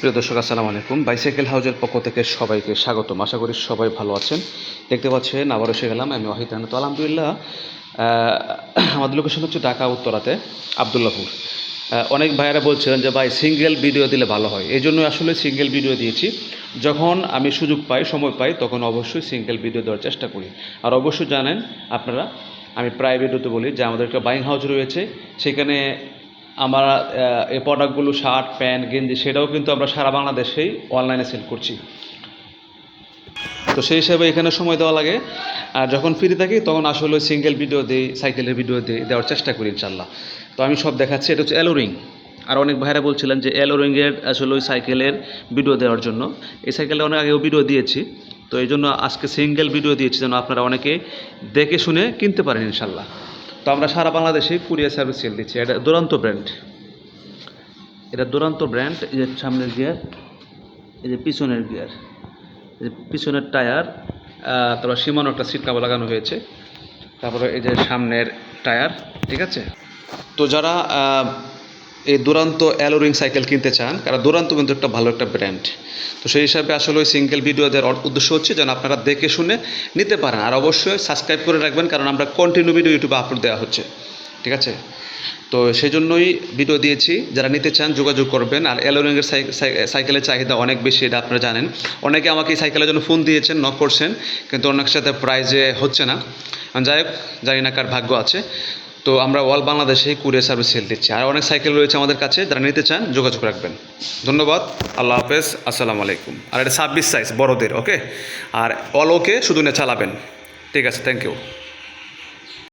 প্রিয় দর্শক, আসসালামু আলাইকুম। বাইসাইকেল হাউজের পক্ষ থেকে সবাইকে স্বাগতম। আশা করি সবাই ভালো আছেন। দেখতে পাচ্ছেন আবার এসে গেলাম আমি ওয়াহিদ তো আলহামদুলিল্লাহ আমাদের লোকেশন হচ্ছে ঢাকা উত্তরাতে আবদুল্লাপুর অনেক ভাইয়েরা বলছিলেন যে, ভাই সিঙ্গেল ভিডিও দিলে ভালো হয়। এই জন্য আসলে সিঙ্গেল ভিডিও দিয়েছি। যখন আমি সুযোগ পাই, সময় পাই, তখন অবশ্যই সিঙ্গেল ভিডিও দেওয়ার চেষ্টা করি। আর অবশ্যই জানেন আপনারা, আমি প্রায় ভিডিওতে বলি, যে আমাদের একটা বাইং হাউস রয়েছে, সেখানে আমরা এই প্রোডাক্টগুলো শার্ট প্যান্ট গেঞ্জি, সেটাও কিন্তু আমরা সারা বাংলাদেশেই অনলাইনে সেল করছি। তো সেই হিসাবে এখানে সময় দেওয়া লাগে। আর যখন ফ্রি থাকি, তখন আসলে সিঙ্গেল ভিডিও দিই সাইকেলের ভিডিও দিই, দেওয়ার চেষ্টা করি ইনশাল্লাহ তো আমি সব দেখাচ্ছি, এটা হচ্ছে অ্যালোরিং আর অনেক ভাইরা বলছিলেন যে অ্যালোরিংয়ের আসলে ওই সাইকেলের ভিডিও দেওয়ার জন্য। এই সাইকেলটা অনেক আগেও ভিডিও দিয়েছি। তো এই জন্য আজকে সিঙ্গেল ভিডিও দিয়েছি যেন আপনারা অনেকে দেখে শুনে কিনতে পারেন ইনশাল্লাহ তো আমরা সারা বাংলাদেশে কুরিয়ার সার্ভিস সেল দিচ্ছি। এটা দুরান্ত ব্র্যান্ড। এটা দুরান্ত ব্র্যান্ড, এই যে সামনের গিয়ার, এই যে পিছনের গিয়ার, এই যে পিছনের টায়ার তারপর সীমানো একটা সিট কাপড় লাগানো হয়েছে। তারপরে এই যে সামনের টায়ার, ঠিক আছে? তো যারা এই দুরান্ত অ্যালোরিং সাইকেল কিনতে চান, কারণ দুরান্ত কিন্তু একটা ভালো একটা ব্র্যান্ড তো সেই হিসাবে আসলে ওই সিঙ্গেল ভিডিও দেওয়ার উদ্দেশ্য হচ্ছে যেন আপনারা দেখে শুনে নিতে পারেন। আর অবশ্যই সাবস্ক্রাইব করে রাখবেন, কারণ আমরা কন্টিনিউ ভিডিও ইউটিউবে আপলোড দেওয়া হচ্ছে। ঠিক আছে? তো সেই জন্যই ভিডিও দিয়েছি। যারা নিতে চান, যোগাযোগ করবেন। আর অ্যালোরিংয়ের সাইকেলের চাহিদা অনেক বেশি, এটা আপনারা জানেন। অনেকে আমাকে এই সাইকেলের জন্য ফোন দিয়েছেন নক করছেন, কিন্তু অনেক সাথে প্রাইজে হচ্ছে না। যাই হোক, জানি না কার ভাগ্য আছে। তো আমরা অল বাংলাদেশেই কুরিয়ার সার্ভিস সেল দিচ্ছি। আর অনেক সাইকেল রয়েছে আমাদের কাছে, যারা নিতে চান যোগাযোগ রাখবেন। ধন্যবাদ, আল্লাহ হাফেজ, আসসালামু আলাইকুম। আর এটা ছাব্বিশ সাইজ বড়দের ওকে আর অল ওকে শুধু না চালাবেন। ঠিক আছে থ্যাংক ইউ